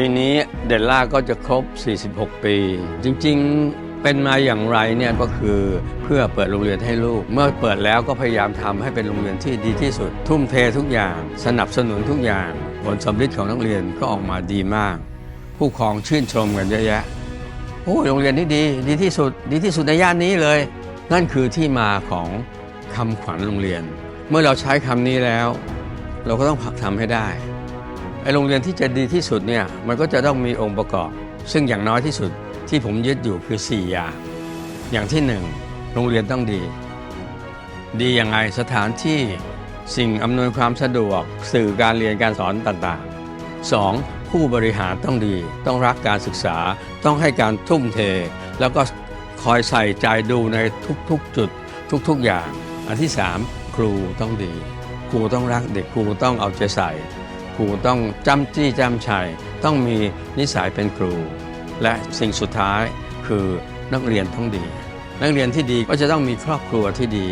ปีนี้เดลล่าก็จะครบ 46 ปี จริงๆเป็นมาอย่างไรเนี่ยก็คือเพื่อเปิดโรงเรียนให้ลูก เมื่อเปิดแล้วก็พยายามทำให้เป็นโรงเรียนที่ดีที่สุด ทุ่มเททุกอย่าง สนับสนุนทุกอย่าง ผลสำลิดของนักเรียนก็ออกมาดีมาก ผู้ปกครองชื่นชมกันเยอะแยะโอ้โรงเรียนที่ดี ดีที่สุด ดีที่สุดในย่านนี้เลย นั่นคือที่มาของคำขวัญโรงเรียน เมื่อเราใช้คำนี้แล้ว เราก็ต้องทำให้ได้ ไอ้โรงเรียนที่จะดีที่สุดเนี่ยมันก็จะต้องมีองค์ประกอบ ซึ่งอย่างน้อยที่สุดที่ผมยึดอยู่คือ 4 อย่าง อย่างที่ 1 โรงเรียนต้องดี ดียังไงสถานที่สิ่งอำนวยความสะดวก สื่อการเรียนการสอนต่างๆ 2. ผู้บริหารต้องดี ต้องรักการศึกษา ต้องให้การทุ่มเท แล้วก็คอยใส่ใจดูในทุกๆจุดทุกๆอย่าง อันที่ 3 ครูต้องดี ครูต้องรักเด็กครูต้องเอาใจใส่ รูต้องจำจี้จำชัย ต้องมีนิสัยเป็นครู และสิ่งสุดท้ายคือนักเรียนต้องดี นักเรียนที่ดีก็จะต้องมีครอบครัวที่ดี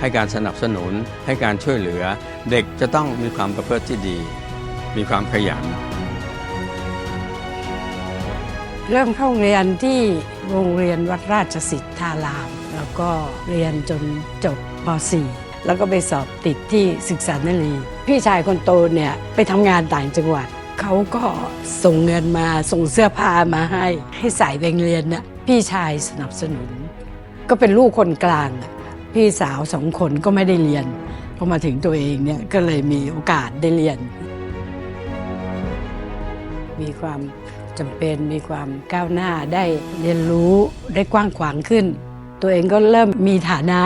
ให้การสนับสนุน ให้การช่วยเหลือ เด็กจะต้องมีความประพฤติที่ดี มีความขยัน เริ่มเข้าเรียนที่โรงเรียนวัดราชสิทธาราม แล้วก็เรียนจนจบป .4 แล้วก็ไปสอบติดที่ศึกษานรี พี่ชายคนโตเนี่ยไปทำงานต่างจังหวัด เขาก็ส่งเงินมาส่งเสื้อผ้ามาให้ ให้ใส่ไปเรียนน่ะพี่ชายสนับสนุน ก็เป็นลูกคนกลาง พี่สาวสองคนก็ไม่ได้เรียนพอมาถึงตัวเองเนี่ยก็เลยมีโอกาสได้เรียน มีความจำเป็นมีความก้าวหน้าได้เรียนรู้ได้กว้างขวางขึ้น ตัวเองก็เริ่มมีฐานะ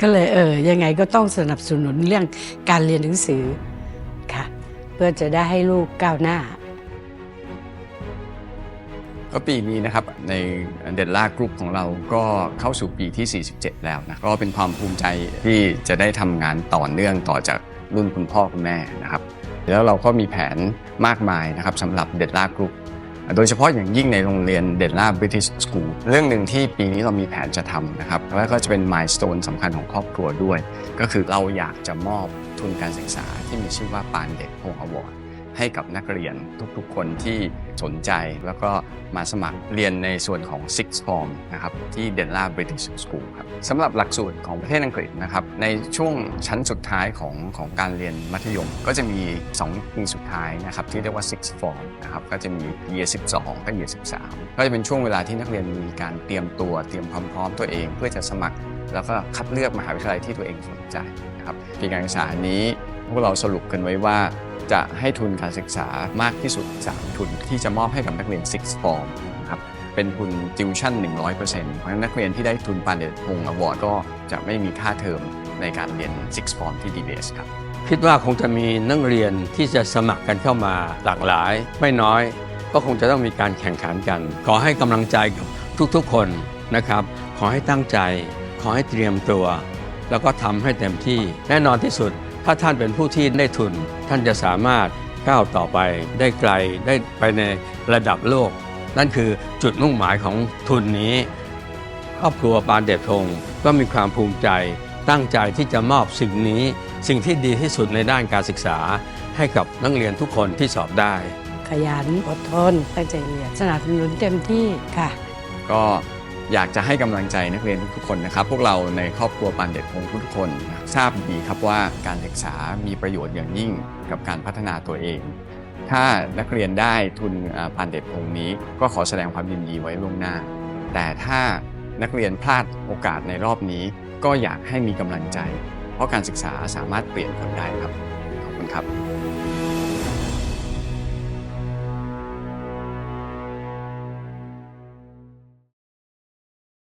ก็เลยเออยังไงก็ต้องสนับสนุนเรื่องการเรียนหนังสือค่ะ เพื่อจะได้ให้ลูกก้าวหน้าก็ปีนี้นะครับในเดลล่ากรุ๊ปของเราก็เข้าสู่ปีที่ 47 แล้วนะก็เป็นความภูมิใจที่จะได้ทำงานต่อเนื่องต่อจากรุ่นคุณพ่อคุณแม่นะครับ แล้วเราก็มีแผนมากมายนะครับสำหรับเดลล่ากรุ๊ป โดยเฉพาะอย่างยิ่งในโรงเรียนเดลล่าบริทิชสกูลเรื่องหนึ่งที่ปีนี้เรามีแผนจะทำนะครับ แล้วก็จะเป็นมายสเตนสำคัญของครอบครัวด้วย ก็คือเราอยากจะมอบทุนการศึกษาที่มีชื่อว่าปานเด็กพงอวอร์ด ให้กับนักเรียนทุกๆ คนที่สนใจแล้วก็มาสมัครเรียนในส่วนของ Six Form นะครับที่ Denla British School ครับสำหรับหลักสูตรของประเทศอังกฤษนะครับในช่วงชั้นสุดท้ายของของการเรียนมัธยม ก็จะมี2ปีสุดท้ายนะครับที่เรียกว่า Six Form นะครับก็จะมี Year 12 กับ Year 13 ก็จะเป็นช่วงเวลาที่นักเรียนมีการเตรียมตัวเตรียมความพร้อมตัวเอง เพื่อจะสมัคร แล้วก็คัดเลือกมหาวิทยาลัยที่ตัวเองสนใจนะครับปีการศึกษานี้พวกเราสรุปกันไว้ว่า จะให้ทุนการศึกษามากที่สุด 3 ทุนที่จะมอบให้กับนักเรียน Six Form นะครับเป็นทุนติวชั่น 100%เพราะฉะนั้นนักเรียนที่ได้ทุนปานเดชพงศ์อวอร์ดก็จะไม่มีค่าเทอมในการเรียน Six Form ที่ DBS ครับ คิดว่าคงจะมีนักเรียนที่จะสมัครกันเข้ามาหลากหลาย ไม่น้อย ก็คงจะต้องมีการแข่งขันกัน ขอให้กำลังใจกับทุกๆคนนะครับ ขอให้ตั้งใจ ขอให้เตรียมตัว แล้วก็ทำให้เต็มที่แน่นอนที่สุด ถ้าท่านเป็นผู้ที่ได้ทุน ท่านจะสามารถก้าวต่อไปได้ไกลได้ไปในระดับโลก นั่นคือจุดมุ่งหมายของทุนนี้ครอบครัวปานเดชพงศ์ก็มีความภูมิใจ ตั้งใจที่จะมอบสิ่งนี้ สิ่งที่ดีที่สุดในด้านการศึกษา ให้กับนักเรียนทุกคนที่สอบได้ ขยันอดทนตั้งใจเรียนสนับสนุนเต็มที่ค่ะ ก็ อยากจะให้กำลังใจนักเรียนทุกๆคนนะครับ พวกเราในครอบครัวปานเด็ดพงศ์ทุกๆคนทราบดีครับว่าการศึกษามีประโยชน์อย่างยิ่งกับการพัฒนาตัวเอง ถ้านักเรียนได้ทุนปานเด็ดพงศ์นี้ ก็ขอแสดงความยินดีไว้ล่วงหน้า แต่ถ้านักเรียนพลาดโอกาสในรอบนี้ ก็อยากให้มีกำลังใจ เพราะการศึกษาสามารถเปลี่ยนคนได้ครับขอบคุณครับ